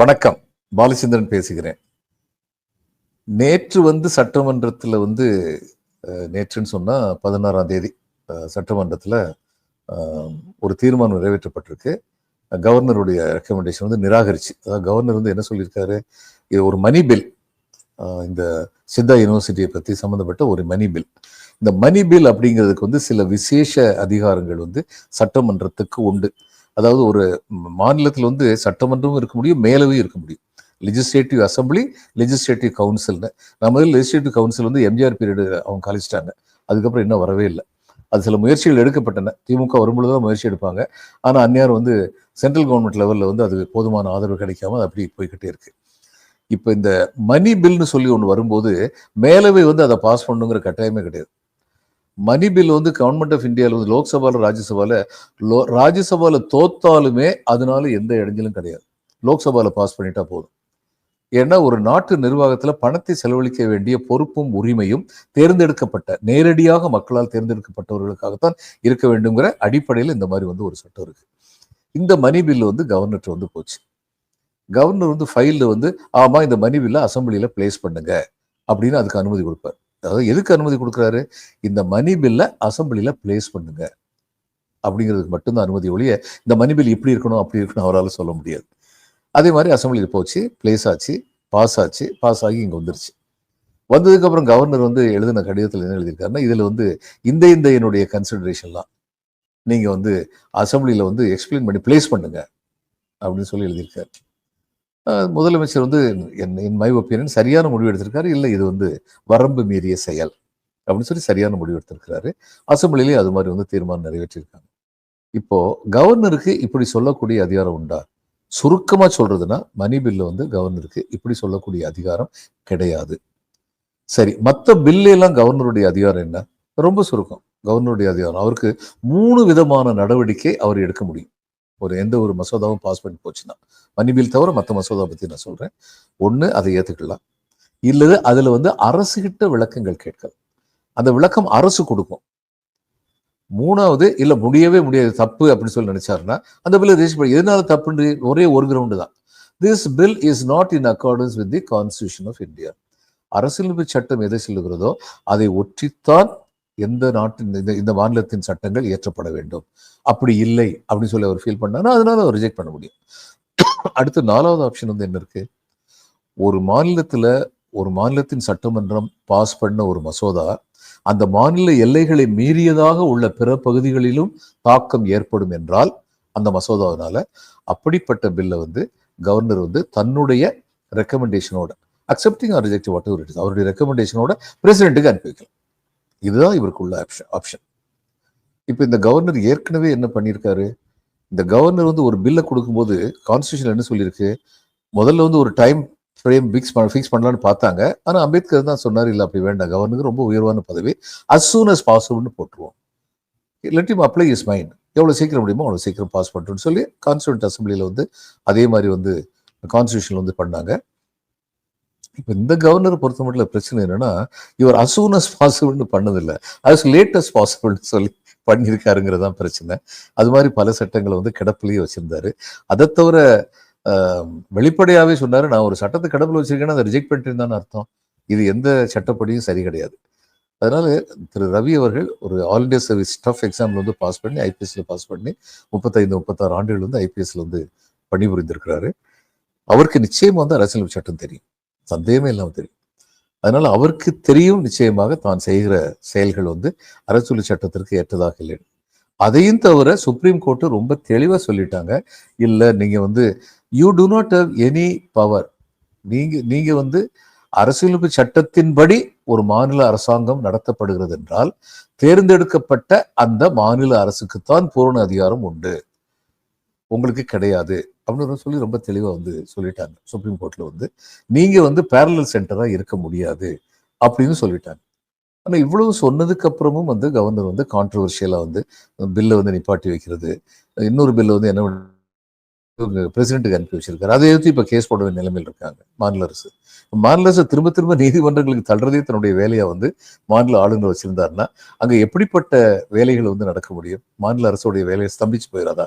வணக்கம். பாலச்சந்திரன் பேசுகிறேன். நேற்று வந்து சட்டமன்றத்தில் வந்து நேற்றுன்னு சொன்னா பதினாறாம் தேதி சட்டமன்றத்தில் ஒரு தீர்மானம் நிறைவேற்றப்பட்டிருக்கு. கவர்னருடைய ரெக்கமெண்டேஷன் வந்து நிராகரிச்சு. அதாவது கவர்னர் வந்து என்ன சொல்லியிருக்காரு? இது ஒரு மணி பில் இந்த சித்தா யூனிவர்சிட்டியை பற்றி சம்மந்தப்பட்ட ஒரு மணி பில் இந்த மணி பில் அப்படிங்கிறதுக்கு வந்து சில விசேஷ அதிகாரங்கள் வந்து சட்டமன்றத்துக்கு உண்டு. அதாவது ஒரு மாநிலத்தில் வந்து சட்டமன்றமும் இருக்க முடியும் மேலவையும் இருக்க முடியும். லெஜிஸ்லேட்டிவ் அசம்பிளி லெஜிஸ்லேட்டிவ் கவுன்சில்னு நம்ம லெஜிஸ்லேட்டிவ் கவுன்சில் வந்து எம்ஜிஆர் பீரியடு அவங்க கழிச்சிட்டாங்க. அதுக்கப்புறம் இன்னும் வரவே இல்லை. அது சில முயற்சிகள் எடுக்கப்பட்டன. திமுக வரும்பொழுது தான் முயற்சி எடுப்பாங்க. ஆனால் அந்நியார் வந்து சென்ட்ரல் கவர்மெண்ட் லெவலில் வந்து அது போதுமான ஆதரவு கிடைக்காம அது அப்படி போய்கிட்டே இருக்கு. இப்போ இந்த மணி பில்னு சொல்லி ஒன்று வரும்போது மேலவை வந்து அதை பாஸ் பண்ணுங்கிற கட்டாயமே கிடையாது. மணி பில் வந்து கவர்மெண்ட் ஆஃப் இந்தியாவில் வந்து லோக்சபாவில் ராஜ்யசபாவில் லோ ராஜ்யசபாவில் தோத்தாலுமே அதனால எந்த இடைஞ்சலும் கிடையாது. லோக்சபாவில் பாஸ் பண்ணிட்டா போதும். ஏன்னா ஒரு நாட்டு நிர்வாகத்தில் பணத்தை செலவழிக்க வேண்டிய பொறுப்பும் உரிமையும் தேர்ந்தெடுக்கப்பட்ட நேரடியாக மக்களால் தேர்ந்தெடுக்கப்பட்டவர்களுக்காகத்தான் இருக்க வேண்டுங்கிற அடிப்படையில் இந்த மாதிரி வந்து ஒரு சட்டம் இருக்கு. இந்த மணி பில் வந்து கவர்னர்கிட்ட வந்து போச்சு. கவர்னர் வந்து ஃபைலில் வந்து ஆமாம் இந்த மணி பில்லை அசம்பிளியில் பிளேஸ் பண்ணுங்க அப்படின்னு அதுக்கு அனுமதி கொடுப்பார். அதாவது எதுக்கு அனுமதி கொடுக்குறாரு? இந்த மணி பில்லை அசம்பிளியில் பிளேஸ் பண்ணுங்க. அப்படிங்கிறதுக்கு மட்டும்தான் அனுமதி ஒழிய இந்த மணி பில் இப்படி இருக்கணும் அப்படி இருக்கணும் அவரால் சொல்ல முடியாது. அதே மாதிரி அசம்பிளியில் போச்சு பிளேஸ் ஆச்சு பாஸ் ஆச்சு பாஸ் ஆகி இங்கே வந்துருச்சு. வந்ததுக்கப்புறம் கவர்னர் வந்து எழுதின கடிதத்தில் என்ன எழுதியிருக்காருன்னா இதில் வந்து இந்த இந்த என்னுடைய கன்சிடரேஷன்லாம் நீங்கள் வந்து அசம்பிளியில் வந்து எக்ஸ்பிளைன் பண்ணி பிளேஸ் பண்ணுங்க. அப்படின்னு சொல்லி எழுதியிருக்காரு. முதலமைச்சர் வந்து என் இன் மை ஒப்பீனியன் சரியான முடிவு எடுத்திருக்காரு. இல்லை இது வந்து வரம்பு மீறிய செயல் அப்படின்னு சொல்லி சரியான முடிவு எடுத்திருக்கிறாரு. அசம்பிளிலேயே அது மாதிரி வந்து தீர்மானம் நிறைவேற்றியிருக்காங்க இப்போ கவர்னருக்கு இப்படி சொல்லக்கூடிய அதிகாரம் உண்டா? சுருக்கமாக சொல்றதுன்னா மணி பில்லு வந்து கவர்னருக்கு இப்படி சொல்லக்கூடிய அதிகாரம் கிடையாது. சரி மற்ற பில்லு எல்லாம் கவர்னருடைய அதிகாரம் என்ன? ரொம்ப சுருக்கம். கவர்னருடைய அதிகாரம். அவருக்கு மூணு விதமான நடவடிக்கை அவர் எடுக்க முடியும். ஒரு எந்த ஒரு மசோதாவும் பாஸ் பண்ணி போச்சுன்னா மணி பில் தவிர மற்ற மசோதா பத்தி நான் சொல்றேன். ஒண்ணு அதை ஏத்துக்கலாம். இல்லது அதுல வந்து அரசுகிட்ட விளக்கங்கள் கேட்கலாம். அந்த விளக்கம் அரசு கொடுக்கும். மூணாவது இல்ல முடியவே முடியாது தப்பு அப்படின்னு சொல்லி நினைச்சாருன்னா அந்த பில்லை ரெஜிஸ்டர் எதனால தப்புன்னு ஒரே ஒரு கிரவுண்டு தான். This bill is not in accordance with the constitution of India அரசியலமைப்பு சட்டம் எதை சொல்லுகிறதோ அதை ஒற்றித்தான் எந்த நாட்டின் இந்த இந்த மாநிலத்தின் சட்டங்கள் இயற்றப்பட வேண்டும். அப்படி இல்லை அப்படின்னு சொல்லி அவர் ஃபீல் பண்ணாருன்னா அதனால அவர் ரிஜெக்ட் பண்ண முடியும். அடுத்து நாலாவது ஆப்ஷன் வந்து என்ன இருக்கு? ஒரு மாநிலத்தில் ஒரு மாநிலத்தின் சட்டமன்றம் பாஸ் பண்ண ஒரு மசோதா அந்த மாநில எல்லைகளை மீறியதாக உள்ள பிற பகுதிகளிலும் தாக்கம் ஏற்படும் என்றால் அந்த மசோதாவினால அப்படிப்பட்ட பில்லை வந்து கவர்னர் வந்து தன்னுடைய ரெக்கமெண்டேஷனோட accepting or whatever it is is அவருடைய ரெக்கமெண்டேஷனோட பிரசிடென்ட்டுக்கு அனுப்பி வைக்கலாம் இதுதான் இவருக்குள்ள ஆப்ஷன் ஆப்ஷன் இப்போ இந்த கவர்னர் ஏற்கனவே என்ன பண்ணியிருக்காரு? இந்த கவர்னர் வந்து ஒரு பில்லை கொடுக்கும்போது கான்ஸ்டியூஷன் என்ன சொல்லியிருக்கு? முதல்ல வந்து ஒரு டைம் ஃப்ரேம் ஃபிக்ஸ் பண்ண ஃபிக்ஸ் பண்ணலான்னு பார்த்தாங்க. ஆனால் அம்பேத்கர் தான் சொன்னார் இல்லை அப்படி வேண்டாம். கவர்னருக்கு ரொம்ப உயர்வான பதவி. அஸ் சூன் அஸ் பாசிபிள்னு போட்டுருவோம். Let him apply his mind எவ்வளோ சீக்கிரம் முடியுமோ அவ்வளோ சீக்கிரம் பாஸ் பண்ணுறோன்னு சொல்லி கான்ஸ்டியூண்ட் அசம்பிளியில் வந்து அதே மாதிரி வந்து கான்ஸ்டியூஷன் வந்து பண்ணாங்க. இப்போ இந்த கவர்னர் பொறுத்த மட்டும் பிரச்சனை என்னன்னா இவர் அசூன் அஸ் பாசிபிள்னு பண்ணதில்லை. அஸ் லேட்டஸ்ட் பாசிபிள்னு சொல்லி பண்ணியிருக்காருங்கிறது தான் பிரச்சனை. அது மாதிரி பல சட்டங்களை வந்து கிடப்பிலேயே வச்சிருந்தாரு. அதை தவிர வெளிப்படையாகவே சொன்னார் சொன்னாரு நான் ஒரு சட்டத்தை கிடப்பில் வச்சிருக்கேன்னா அதை ரிஜெக்ட் பண்ணிட்டு அர்த்தம். இது எந்த சட்டப்படியும் சரி கிடையாது. அதனால திரு ரவி அவர்கள் ஒரு ஆல் இண்டியா சர்வீஸ் ஸ்டஃப் எக்ஸாம்ல வந்து பாஸ் பண்ணி ஐபிஎஸ்ல பாஸ் பண்ணி முப்பத்தைந்து முப்பத்தாறு ஆண்டுகள் வந்து ஐபிஎஸ்ல வந்து பணிபுரிந்திருக்கிறாரு. அவருக்கு நிச்சயமா வந்து அரசியலமைப்பு சட்டம் தெரியும். சந்தேகமே இல்லாமல் தெரியும். அதனால் அவருக்கு தெரியும் நிச்சயமாக தான் செய்கிற செயல்கள் வந்து அரசியல் சட்டத்திற்கு ஏற்றதாக இல்லை. அதையும் தவிர சுப்ரீம் கோர்ட்டு ரொம்ப தெளிவாக சொல்லிட்டாங்க. இல்லை நீங்கள் வந்து you do not have any power நீங்கள் நீங்கள் வந்து அரசியலமைப்பு சட்டத்தின்படி ஒரு மாநில அரசாங்கம் நடத்தப்படுகிறது என்றால் தேர்ந்தெடுக்கப்பட்ட அந்த மாநில அரசுக்குத்தான் பூரண அதிகாரம் உண்டு. உங்களுக்கு கிடையாது அப்படின்னு சொல்லி ரொம்ப தெளிவா வந்து சொல்லிட்டாங்க. சுப்ரீம் கோர்ட்ல வந்து நீங்க வந்து பேரலல் சென்டரா இருக்க முடியாது அப்படின்னு சொல்லிட்டாங்க. ஆனா இவ்வளவு சொன்னதுக்கு அப்புறமும் வந்து கவர்னர் வந்து கான்ட்ரவர்ஷியலாக வந்து பில்லை வந்து நிப்பாட்டி வைக்கிறது இன்னொரு பில்லை வந்து என்ன பிரசிடென்ட்டுக்கு அனுப்பி வச்சிருக்காரு. அதை எடுத்து இப்ப கேஸ் போட வேண்டிய நிலைமையில் இருக்காங்க மாநில அரசு. மாநில அரசு திரும்ப திரும்ப நீதிமன்றங்களுக்கு தள்ளுறதே தன்னுடைய வேலையை வந்து மாநில ஆளுநர் வச்சிருந்தாருன்னா அங்க எப்படிப்பட்ட வேலைகள் வந்து நடக்க முடியும்? மாநில அரசுடைய வேலையை ஸ்தம்பிச்சு போயிடாதா?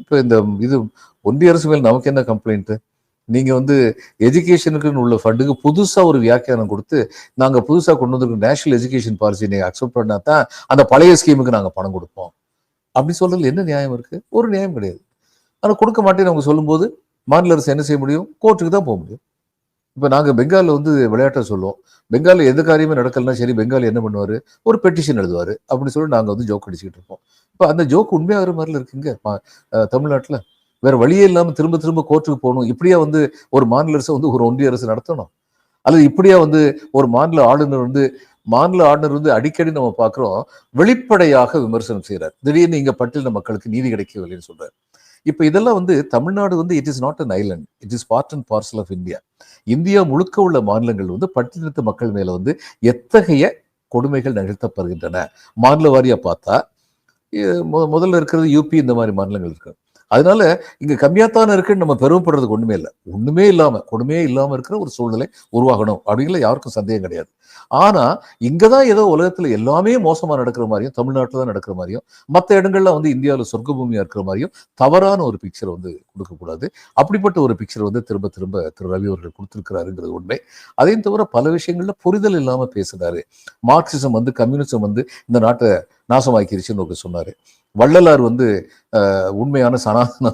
இப்போ இந்த இது ஒன்றிய அரசு மேல் நமக்கு என்ன கம்ப்ளைண்ட்டு நீங்கள் வந்து எஜுகேஷனுக்குன்னு உள்ள ஃபண்டுக்கு புதுசாக ஒரு வியாக்கியானம் கொடுத்து நாங்கள் புதுசாக கொண்டு வந்திருக்க நேஷனல் எஜுகேஷன் பாலிசி நீங்கள் அக்செப்ட் பண்ணால் தான் அந்த பழைய ஸ்கீமுக்கு நாங்கள் பணம் கொடுப்போம். அப்படி சொல்கிறதுல என்ன நியாயம் இருக்குது ஒரு நியாயம் கிடையாது. ஆனால் கொடுக்க மாட்டேன்னு அவங்க சொல்லும்போது மாநில அரசு என்ன செய்ய முடியும்? கோர்ட்டுக்கு தான் போக முடியும். இப்ப நாங்க பெங்காலில் வந்து விளையாட்டை சொல்லுவோம். பெங்காலில் எந்த காரியமே நடக்கலன்னா சரி பெங்காலி என்ன பண்ணுவாரு? ஒரு பெட்டிஷன் எழுதுவாரு. அப்படின்னு சொல்லி நாங்க வந்து ஜோக் அடிச்சுக்கிட்டு இருப்போம். இப்போ அந்த ஜோக் உண்மையாகிற மாதிரில இருக்குங்க. தமிழ்நாட்டில் தமிழ்நாட்டுல. வேற வழியே இல்லாம திரும்ப திரும்ப கோர்ட்டுக்கு போகணும். இப்படியா வந்து ஒரு மாநில அரசு வந்து ஒரு ஒன்றிய அரசு நடத்தணும்? அல்லது இப்படியா வந்து ஒரு மாநில ஆளுநர் வந்து மாநில ஆளுநர் வந்து அடிக்கடி நம்ம பார்க்குறோம் வெளிப்படையாக விமர்சனம் செய்கிறார் திடீர்னு இங்க பட்டியலின மக்களுக்கு நீதி கிடைக்கவில்லைன்னு சொல்கிறார் இப்போ இதெல்லாம் வந்து தமிழ்நாடு வந்து it is not an island it is part and parcel of India India முழுக்க உள்ள மாநிலங்கள் வந்து பட்டியலினத்து மக்கள் மேலே வந்து எத்தகைய கொடுமைகள் நிகழ்த்தப்படுகின்றன? மாநில வாரியாக பார்த்தா முதல்ல இருக்கிறது யூபி இந்த மாதிரி மாநிலங்கள் இருக்கு. அதனால இங்கே கம்மியாத்தானே இருக்குன்னு நம்ம பெருமைப்படுறதுக்கு ஒன்றுமே இல்லை. ஒன்றுமே இல்லாமல் கொடுமையே இல்லாமல் இருக்கிற ஒரு சூழ்நிலை உருவாகணும். அப்படிங்கிற யாருக்கும் சந்தேகம் கிடையாது. ஆனா இங்கதான் ஏதோ உலகத்துல எல்லாமே மோசமா நடக்கிற மாதிரியும் தமிழ்நாட்டில் தான் நடக்கிற மாதிரியும் மற்ற இடங்கள்ல வந்து இந்தியாவில் சொர்க்கபூமியா இருக்கிற மாதிரியும் தவறான ஒரு பிக்சர் வந்து கொடுக்கக்கூடாது. அப்படிப்பட்ட ஒரு பிக்சர் வந்து திரும்ப திரும்ப திரு. ரவி அவர்கள் கொடுத்துருக்கிறாருங்கிறது உண்மை. அதையும் தவிர பல விஷயங்கள்ல புரிதல் இல்லாம பேசுகிறாரு மார்க்சிசம் வந்து கம்யூனிசம் வந்து இந்த நாட்டை நாசமாக்கிருச்சுன்னு ஒரு சொன்னாரு. வள்ளலார் வந்து உண்மையான சனாதன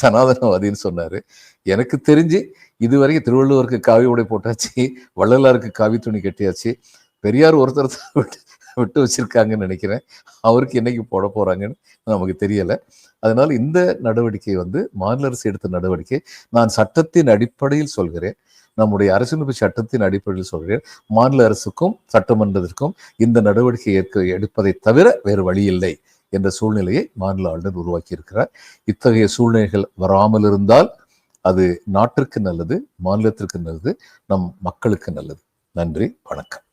சனாதனவாதின்னு சொன்னாரு. எனக்கு தெரிஞ்சு இதுவரைக்கும் திருவள்ளுவருக்கு காவி உடை போட்டாச்சு வள்ளலாருக்கு காவி துணி கட்டியாச்சு. பெரியார் ஒருத்தர் விட்டு விட்டு வச்சிருக்காங்கன்னு நினைக்கிறேன். அவருக்கு என்னைக்கு போட போகிறாங்கன்னு நமக்கு தெரியலை. அதனால் இந்த நடவடிக்கை வந்து மாநில அரசு எடுத்த நடவடிக்கை. நான் சட்டத்தின் அடிப்படையில் சொல்கிறேன். நம்முடைய அரசியலமைப்பு சட்டத்தின் அடிப்படையில் சொல்கிறேன். மாநில அரசுக்கும் சட்டமன்றத்திற்கும் இந்த நடவடிக்கை ஏற்க எடுப்பதை தவிர வேறு வழி இல்லை என்ற சூழ்நிலையை மாநில ஆளுநர் உருவாக்கியிருக்கிறார். இத்தகைய சூழ்நிலைகள் வராமல் இருந்தால் அது நாட்டிற்கு நல்லது மாநிலத்திற்கு நல்லது நம் மக்களுக்கு நல்லது. நன்றி வணக்கம்.